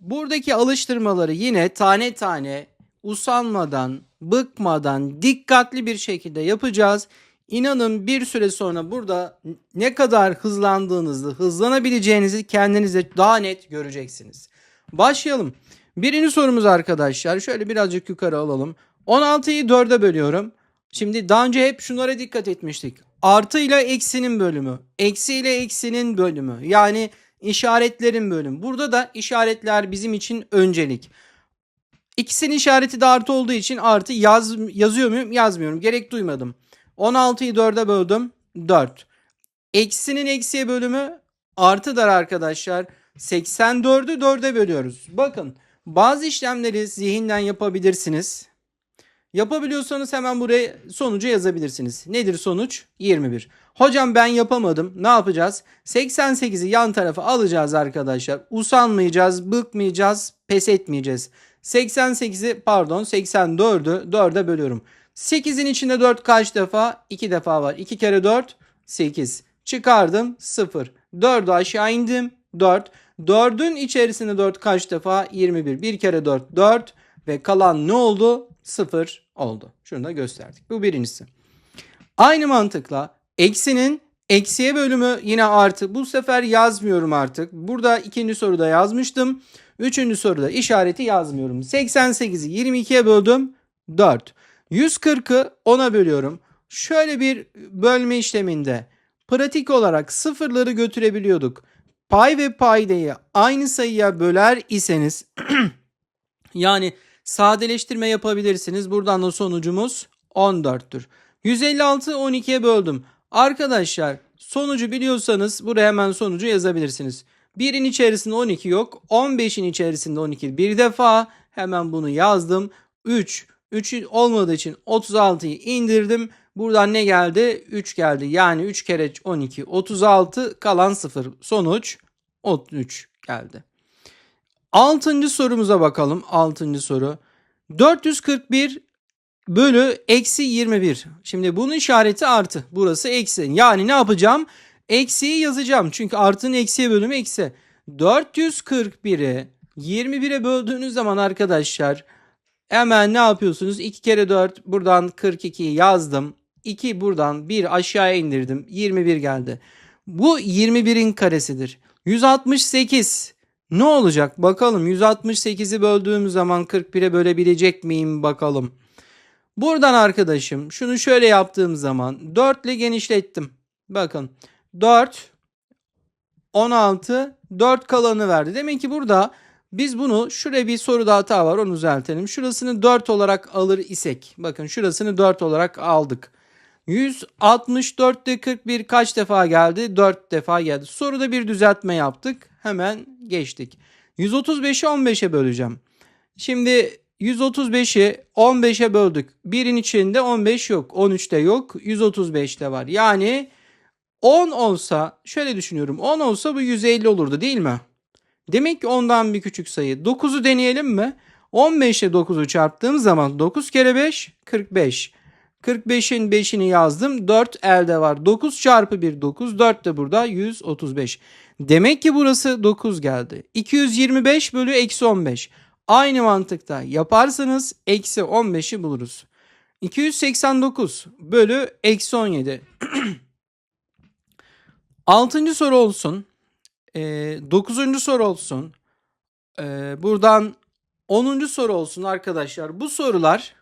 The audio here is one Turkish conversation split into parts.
Buradaki alıştırmaları yine tane tane usanmadan, bıkmadan, dikkatli bir şekilde yapacağız. İnanın bir süre sonra burada ne kadar hızlandığınızı, hızlanabileceğinizi kendinize daha net göreceksiniz. Başlayalım. Birinci sorumuz arkadaşlar. Şöyle birazcık yukarı alalım. 16'yı 4'e bölüyorum. Şimdi daha önce hep şunlara dikkat etmiştik. Artı ile eksinin bölümü. Eksi ile eksinin bölümü. Yani işaretlerin bölümü. Burada da işaretler bizim için öncelik. İkisinin işareti de artı olduğu için artı yaz, yazıyor muyum? Yazmıyorum. Gerek duymadım. 16'yı 4'e böldüm. 4. Eksinin eksiye bölümü artıdır arkadaşlar. 84'ü 4'e bölüyoruz. Bakın bazı işlemleri zihinden yapabilirsiniz. Yapabiliyorsanız hemen buraya sonucu yazabilirsiniz. Nedir sonuç? 21. Hocam ben yapamadım. Ne yapacağız? 88'i yan tarafa alacağız arkadaşlar. Usanmayacağız, bıkmayacağız, pes etmeyeceğiz. 88'i pardon 84'ü 4'e bölüyorum. 8'in içinde 4 kaç defa? 2 defa var. 2 kere 4 8. Çıkardım 0. 4'ü aşağı indim 4. 4'ün içerisinde 4 kaç defa? 21. 1 kere 4 4 ve kalan ne oldu? 0 oldu. Şunu da gösterdik. Bu birincisi. Aynı mantıkla eksinin eksiye bölümü yine artı. Bu sefer yazmıyorum artık. Burada ikinci soruda yazmıştım. Üçüncü soruda işareti yazmıyorum. 88'i 22'ye böldüm. 4. 140'ı 10'a bölüyorum. Şöyle bir bölme işleminde pratik olarak sıfırları götürebiliyorduk. Pay ve paydayı aynı sayıya böler iseniz yani sadeleştirme yapabilirsiniz. Buradan da sonucumuz 14'tür. 156 12'ye böldüm. Arkadaşlar sonucu biliyorsanız buraya hemen sonucu yazabilirsiniz. 1'in içerisinde 12 yok. 15'in içerisinde 12 bir defa hemen bunu yazdım. 3 3 olmadığı için 36'yı indirdim. Buradan ne geldi? 3 geldi. Yani 3 kere 12 36 kalan 0. Sonuç 33 geldi. Altıncı sorumuza bakalım. Altıncı soru. 441 bölü eksi 21. Şimdi bunun işareti artı. Burası eksi. Yani ne yapacağım? Eksiyi yazacağım. Çünkü artının eksiye bölümü eksi. 441'i 21'e böldüğünüz zaman arkadaşlar hemen ne yapıyorsunuz? 2 kere 4 buradan 42'yi yazdım. 2 buradan 1 aşağıya indirdim. 21 geldi. Bu 21'in karesidir. 168 ne olacak bakalım 168'i böldüğüm zaman 41'e bölebilecek miyim bakalım. Buradan arkadaşım şunu şöyle yaptığım zaman 4 ile genişlettim. Bakın 4 16 4 kalanı verdi. Demek ki burada biz bunu şuraya bir soruda hata var onu düzeltelim. Şurasını 4 olarak alır isek. Bakın şurasını 4 olarak aldık. 164'te 41 kaç defa geldi? 4 defa geldi. Soruda bir düzeltme yaptık. Hemen geçtik. 135'i 15'e böleceğim. Şimdi 135'i 15'e böldük. Birin içinde 15 yok. 13'te yok. 135'te var. Yani 10 olsa şöyle düşünüyorum. 10 olsa bu 150 olurdu değil mi? Demek ki ondan bir küçük sayı. 9'u deneyelim mi? 15 ile 9'u çarptığım zaman 9 kere 5 45. 45'in 5'ini yazdım. 4 elde var. 9 çarpı 1 9. 4 de burada 135. Demek ki burası 9 geldi. 225 bölü eksi 15. Aynı mantıkta yaparsanız eksi 15'i buluruz. 289 bölü eksi 17. Altıncı soru olsun. Ee, dokuzuncu soru olsun. Ee, buradan onuncu soru olsun arkadaşlar. Bu sorular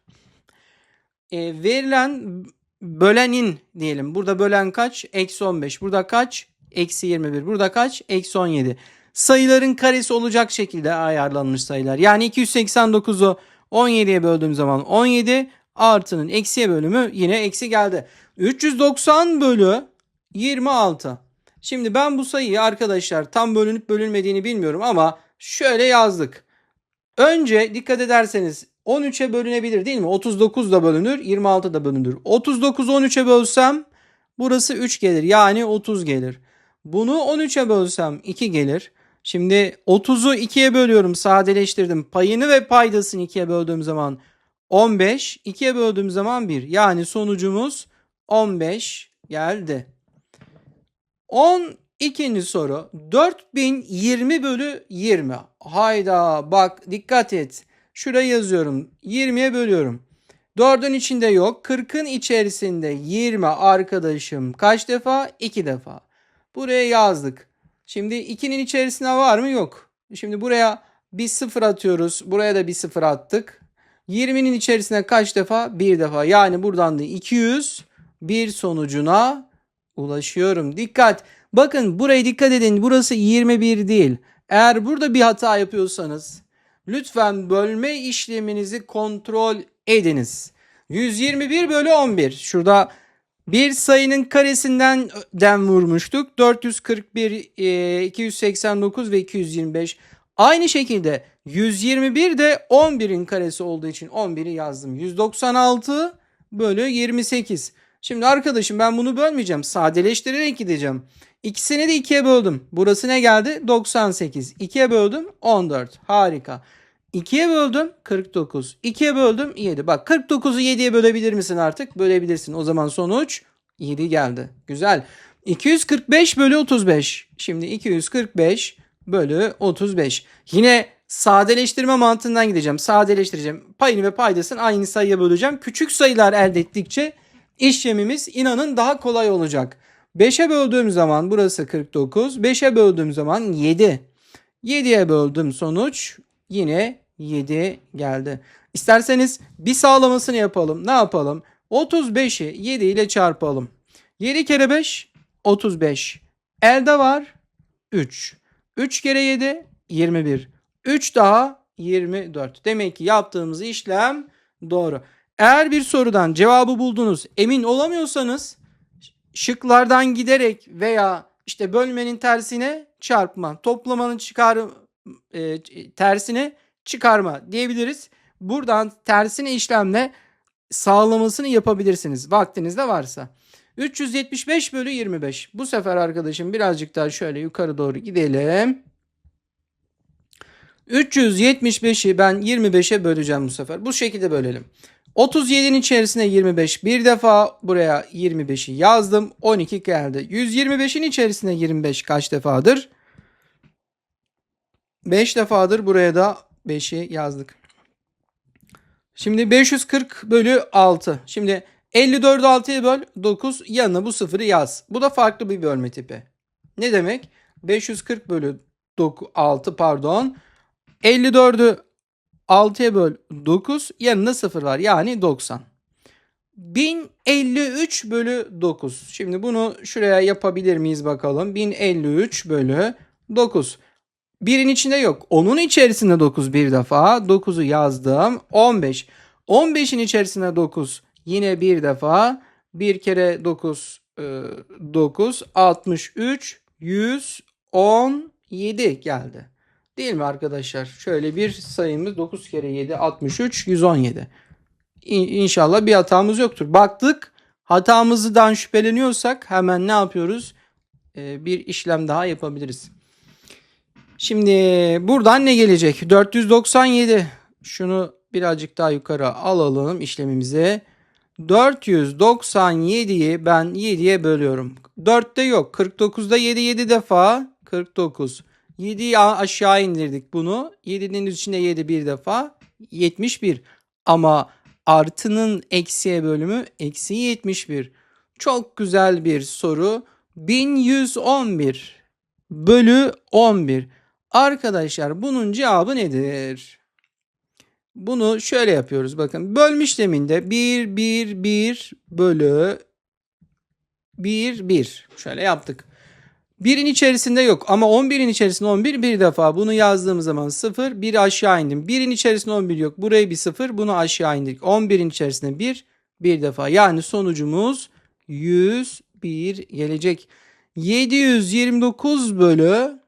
e, verilen bölenin diyelim. Burada bölen kaç? Eksi 15. Burada kaç? Eksi 21. Burada kaç? Eksi 17. Sayıların karesi olacak şekilde ayarlanmış sayılar. Yani 289'u 17'ye böldüğüm zaman 17 artının eksiye bölümü yine eksi geldi. 390 bölü 26. Şimdi ben bu sayıyı arkadaşlar tam bölünüp bölünmediğini bilmiyorum ama şöyle yazdık. Önce dikkat ederseniz 13'e bölünebilir değil mi? 39 da bölünür, 26 da bölünür. 39 13'e bölsem burası 3 gelir. Yani 30 gelir. Bunu 13'e bölsem 2 gelir. Şimdi 30'u 2'ye bölüyorum. Sadeleştirdim. Payını ve paydasını 2'ye böldüğüm zaman 15. 2'ye böldüğüm zaman 1. Yani sonucumuz 15 geldi. 10 İkinci soru 4020 bölü 20. Hayda bak dikkat et. Şuraya yazıyorum. 20'ye bölüyorum. 4'ün içinde yok. 40'ın içerisinde 20 arkadaşım kaç defa? 2 defa. Buraya yazdık. Şimdi 2'nin içerisinde var mı? Yok. Şimdi buraya bir sıfır atıyoruz. Buraya da bir sıfır attık. 20'nin içerisine kaç defa? Bir defa. Yani buradan da 200 bir sonucuna ulaşıyorum. Dikkat. Bakın buraya dikkat edin. Burası 21 değil. Eğer burada bir hata yapıyorsanız lütfen bölme işleminizi kontrol ediniz. 121 bölü 11. Şurada bir sayının karesinden den vurmuştuk. 441, e, 289 ve 225. Aynı şekilde 121 de 11'in karesi olduğu için 11'i yazdım. 196 bölü 28. Şimdi arkadaşım ben bunu bölmeyeceğim. Sadeleştirerek gideceğim. İkisini de 2'ye böldüm. Burası ne geldi? 98. 2'ye böldüm 14. Harika. 2'ye böldüm 49. 2'ye böldüm 7. Bak 49'u 7'ye bölebilir misin artık? Bölebilirsin. O zaman sonuç 7 geldi. Güzel. 245 bölü 35. Şimdi 245 bölü 35. Yine sadeleştirme mantığından gideceğim. Sadeleştireceğim. Payını ve paydasını aynı sayıya böleceğim. Küçük sayılar elde ettikçe işlemimiz inanın daha kolay olacak. 5'e böldüğüm zaman burası 49. 5'e böldüğüm zaman 7. 7'ye böldüm sonuç yine 7 geldi. İsterseniz bir sağlamasını yapalım. Ne yapalım? 35'i 7 ile çarpalım. 7 kere 5 35. Elde var 3. 3 kere 7 21. 3 daha 24. Demek ki yaptığımız işlem doğru. Eğer bir sorudan cevabı buldunuz emin olamıyorsanız şıklardan giderek veya işte bölmenin tersine çarpma, toplamanın çıkar e, tersine çıkarma diyebiliriz. Buradan tersine işlemle sağlamasını yapabilirsiniz vaktiniz de varsa. 375 bölü 25. Bu sefer arkadaşım birazcık daha şöyle yukarı doğru gidelim. 375'i ben 25'e böleceğim bu sefer. Bu şekilde bölelim. 37'nin içerisine 25 bir defa buraya 25'i yazdım. 12 geldi. 125'in içerisine 25 kaç defadır? 5 defadır buraya da 5'i yazdık. Şimdi 540 bölü 6. Şimdi 54'ü 6'ya böl 9 yanına bu sıfırı yaz. Bu da farklı bir bölme tipi. Ne demek? 540 bölü 9, 6 pardon. 54'ü 6'ya böl 9 yanında 0 var yani 90. 1053 bölü 9. Şimdi bunu şuraya yapabilir miyiz bakalım. 1053 bölü 9. Birin içinde yok. Onun içerisinde 9 bir defa. 9'u yazdım. 15. 15'in içerisinde 9 yine bir defa. Bir kere 9 9 63 117 geldi. Değil mi arkadaşlar? Şöyle bir sayımız 9 kere 7 63 117. İnşallah bir hatamız yoktur. Baktık hatamızdan şüpheleniyorsak hemen ne yapıyoruz? Ee, bir işlem daha yapabiliriz. Şimdi buradan ne gelecek? 497. Şunu birazcık daha yukarı alalım işlemimize. 497'yi ben 7'ye bölüyorum. 4'te yok. 49'da 7 7 defa. 49. 7'yi aşağı indirdik bunu. 7'nin içinde 7 bir defa. 71. Ama artının eksiye bölümü eksi 71. Çok güzel bir soru. 1111 bölü 11. Arkadaşlar bunun cevabı nedir? Bunu şöyle yapıyoruz. Bakın bölme işleminde 1 1 1 bölü 1 1. Şöyle yaptık. Birin içerisinde yok ama 11'in içerisinde 11 bir defa bunu yazdığım zaman 0 bir aşağı indim. Birin içerisinde 11 yok. Buraya bir 0 bunu aşağı indik. 11'in içerisinde 1 bir defa. Yani sonucumuz 101 gelecek. 729 bölü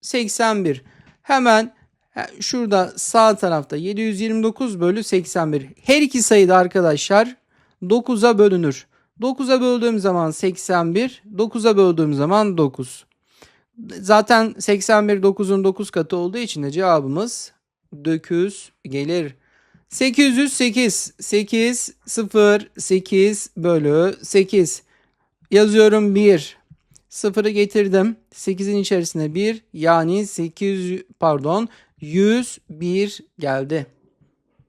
81. Hemen şurada sağ tarafta 729 bölü 81. Her iki sayıda arkadaşlar 9'a bölünür. 9'a böldüğüm zaman 81, 9'a böldüğüm zaman 9. Zaten 81 9'un 9 katı olduğu için de cevabımız 9 gelir. 808 8 0 8 bölü 8 yazıyorum 1 Sıfırı getirdim. 8'in içerisine 1 yani 800 pardon 101 geldi.